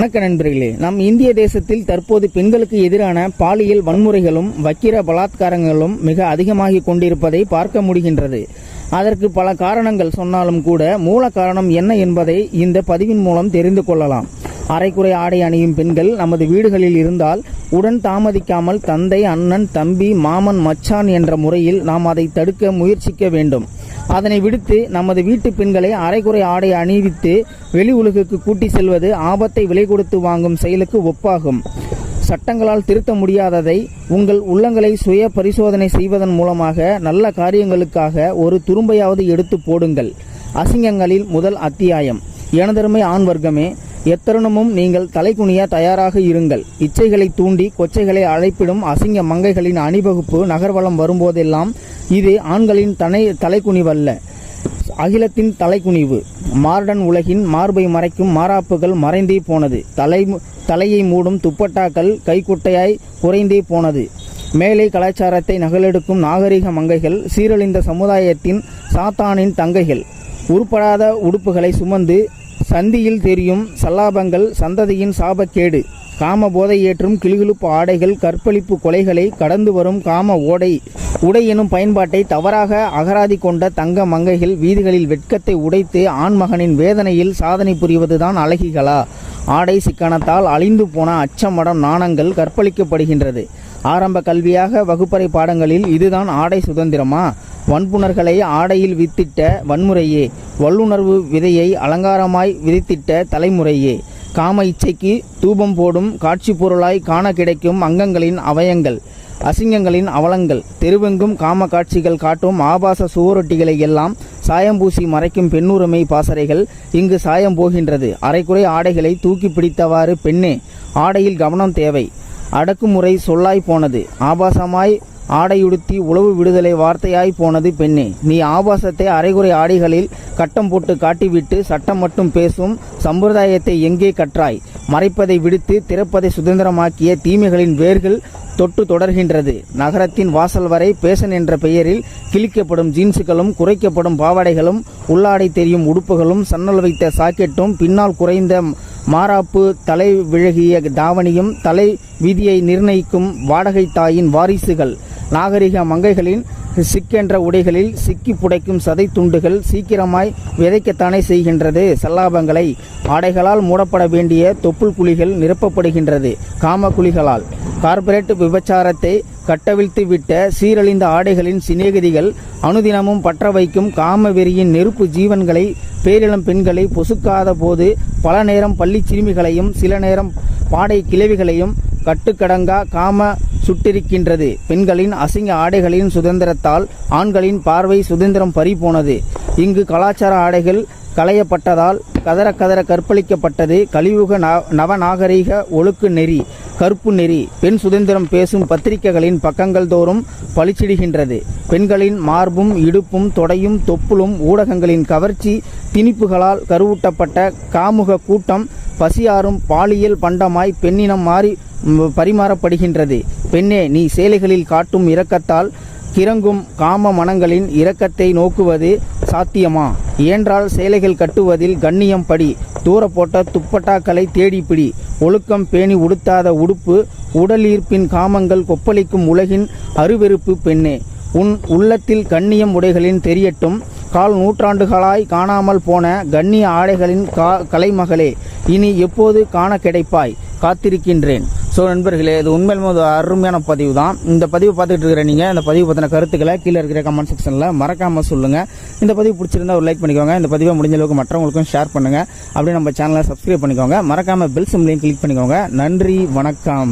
வணக்க நண்பர்களே நம் இந்திய தேசத்தில் தற்போது பெண்களுக்கு எதிரான பாலியல் வன்முறைகளும் வக்கிர பலாத்காரங்களும் மிக அதிகமாகி கொண்டிருப்பதை பார்க்க முடிகின்றது. அதற்கு பல காரணங்கள் சொன்னாலும் கூட மூல காரணம் என்ன என்பதை இந்த பதிவின் மூலம் தெரிந்து கொள்ளலாம். அரைக்குறை ஆடை அணியும் பெண்கள் நமது வீடுகளில் இருந்தால் உடன் தாமதிக்காமல் தந்தை அண்ணன் தம்பி மாமன் மச்சான் என்ற முறையில் நாம் அதை தடுக்க முயற்சிக்க வேண்டும். அதனை விடுத்து நமது வீட்டு பெண்களை அரைகுறை ஆடை அணிவித்து வெளி உலகுக்கு கூட்டி செல்வது ஆபத்தை விலை கொடுத்து வாங்கும் செயலுக்கு ஒப்பாகும். சட்டங்களால் திருத்த முடியாததை உங்கள் உள்ளங்களை சுய பரிசோதனை செய்வதன் மூலமாக நல்ல காரியங்களுக்காக ஒரு துரும்பையாவது எடுத்து போடுங்கள். அசிங்கங்களில் முதல் அத்தியாயம். எனதருமை ஆண் வர்க்கமே எத்தருணமும் நீங்கள் தலைகுனிய தயாராக இருங்கள். இச்சைகளை தூண்டி கொச்சைகளை அழைப்பிடும் அசிங்க மங்கைகளின் அணிவகுப்பு நகர்வலம் வரும்போதெல்லாம் இது ஆண்களின் தனை தலைக்குனிவல்ல அகிலத்தின் தலைக்குனிவு மார்டன் உலகின் மார்பை மறைக்கும் மாறாப்புகள் மறைந்தே போனது. தலை தலையை மூடும் துப்பட்டாக்கள் கைக்குட்டையாய் குறைந்தே போனது. மேலை கலாச்சாரத்தை நகலெடுக்கும் நாகரிக மங்கைகள் சீரழிந்த சமுதாயத்தின் சாத்தானின் தங்கைகள். உருப்படாத உடுப்புகளை சுமந்து சந்தியில் தெரியும் சல்லாபங்கள் சந்ததியின் சாபக்கேடு. காம போதை ஏற்றும் கிளுகிழுப்பு ஆடைகள் கற்பழிப்பு கொலைகளை கடந்து வரும் காம ஓடை. உடை எனும் பயன்பாட்டை தவறாக அகராதி கொண்ட தங்க மங்கைகள் வீதிகளில் வெட்கத்தை உடைத்து ஆண்மகனின் வேதனையில் சாதனை புரிவதுதான் அழகிகளா? ஆடை சிக்கனத்தால் அழிந்து போன அச்சமடம் நாணங்கள் கற்பழிக்கப்படுகின்றது. ஆரம்ப கல்வியாக வகுப்பறை பாடங்களில் இதுதான் ஆடை சுதந்திரமா? வன்புணர்களை ஆடையில் வித்திட்ட வன்முறையே வல்லுணர்வு விதையை அலங்காரமாய் விதித்திட்ட தலைமுறையே காம இச்சைக்கு தூபம் போடும் காட்சி பொருளாய் காண கிடைக்கும் அங்கங்களின் அவயங்கள் அசிங்கங்களின் அவலங்கள் தெருவெங்கும் காம காட்சிகள் காட்டும் ஆபாச சுவரொட்டிகளை எல்லாம் சாயம் பூசி மறைக்கும் பெண்ணுரிமை பாசறைகள் இங்கு சாயம் போகின்றது. அரைக்குறை ஆடைகளை தூக்கி பிடித்தவாறு பெண்ணே ஆடையில் கவனம் தேவை. அடக்குமுறை சொல்லாய் போனது. ஆபாசமாய் ஆடையுடுத்தி உளவு விடுதலை வார்த்தையாய் போனது பெண்ணே. நீ ஆபாசத்தை அரைகுறை ஆடைகளில் கட்டம் போட்டு காட்டிவிட்டு சட்டம் மட்டும் பேசும் சம்பிரதாயத்தை எங்கே கற்றாய்? மறைப்பதை விடுத்து திறப்பதை சுதந்திரமாக்கிய தீமைகளின் வேர்கள் தொட்டு தொடர்கின்றது. நகரத்தின் வாசல் வரை பேசன் என்ற பெயரில் கிழிக்கப்படும் ஜீன்ஸுகளும் குறைக்கப்படும் பாவாடைகளும் உள்ளாடை தெரியும் உடுப்புகளும் சன்னல் வைத்த சாக்கெட்டும் பின்னால் குறைந்த மாறாப்பு தலை விழகிய தாவணியும் தலை விதியை நிர்ணயிக்கும் வாடகை தாயின் வாரிசுகள். நாகரிக மங்கைகளின் சிக்கென்ற உடைகளில் சிக்கி புடைக்கும் சதை துண்டுகள் சீக்கிரமாய் விதைக்கத்தானே செய்கின்றது. சல்லாபங்களை ஆடைகளால் மூடப்பட வேண்டிய தொப்புள் குழிகள் நிரப்பப்படுகின்றது. காம குழிகளால். கார்ப்பரேட் விபச்சாரத்தை கட்டவிழ்த்து விட்ட சீரழிந்த ஆடைகளின் சிநேகிதிகள் அனுதினமும் பற்ற வைக்கும் காம வெறியின் நெருப்பு ஜீவன்களை பேரிளம் பெண்களை பொசுக்காத போது பல நேரம் பள்ளி சிறுமிகளையும் சில நேரம் பாடை கிழவிகளையும் கட்டுக்கடங்கா காம சுட்டிருக்கின்றது. பெண்களின் அசிங்க ஆடைகளின் சுதந்திரத்தால் ஆண்களின் பார்வை சுதந்திரம் பறிபோனது. இங்கு கலாச்சார ஆடைகள் களையப்பட்டதால் கதற கதற கற்பழிக்கப்பட்டது. கலியுக நவநாகரிக ஒழுக்கு நெறி கருப்பு நெறி பெண் சுதந்திரம் பேசும் பத்திரிகைகளின் பக்கங்கள் தோறும் பளிச்சிடுகின்றது. பெண்களின் மார்பும் இடுப்பும் தொடையும் தொப்புளும் ஊடகங்களின் கவர்ச்சி திணிப்புகளால் கருவூட்டப்பட்ட காமுக கூட்டம் பசியாறும் பாலியல் பண்டமாய் பெண்ணினம் மாறி பரிமாறப்படுகின்றது. பெண்ணே நீ சேலைகளில் காட்டும் இரக்கத்தால் கிறங்கும் காம மனங்களின் இரக்கத்தை நோக்குவது சாத்தியமா? ஏன்றால் சேலைகள் கட்டுவதில் கண்ணியம் படி தூர போட்ட துப்பட்டாக்களை தேடிப்பிடி ஒழுக்கம் பேணி உடுத்தாத உடுப்பு உடலீர்ப்பின் காமங்கள் கொப்பளிக்கும் உலகின் அருவெறுப்பு பெண்ணே. உன் உள்ளத்தில் கண்ணியம் உடைகளின் தெரியட்டும். கால் நூற்றாண்டுகளாய் காணாமல் போன கண்ணிய ஆடைகளின் கா கலைமகளே இனி எப்போது காண கிடைப்பாய்? காத்திருக்கின்றேன். ஸோ நண்பர்களே இது உண்மையிலுமே ஒரு அருமையான பதிவு தான் இந்த பதிவு பார்த்துக்கிட்டு இருக்கிற நீங்கள் இந்த பதிவு பற்றின கருத்துக்களை கீழே இருக்கிற கமெண்ட் செக்ஷனில் மறக்காமல் சொல்லுங்கள் இந்த பதிவு பிடிச்சிருந்தா ஒரு லைக் பண்ணிக்கோங்க. இந்த பதிவை முடிஞ்ச அளவுக்கு மற்றவங்களுக்கும் ஷேர் பண்ணுங்கள் அப்படியே நம்ம சேனலை சப்ஸ்கிரைப் பண்ணிக்கோங்க. மறக்காமல் பெல் சிம்லையும் கிளிக் பண்ணிக்கோங்க. நன்றி வணக்கம்.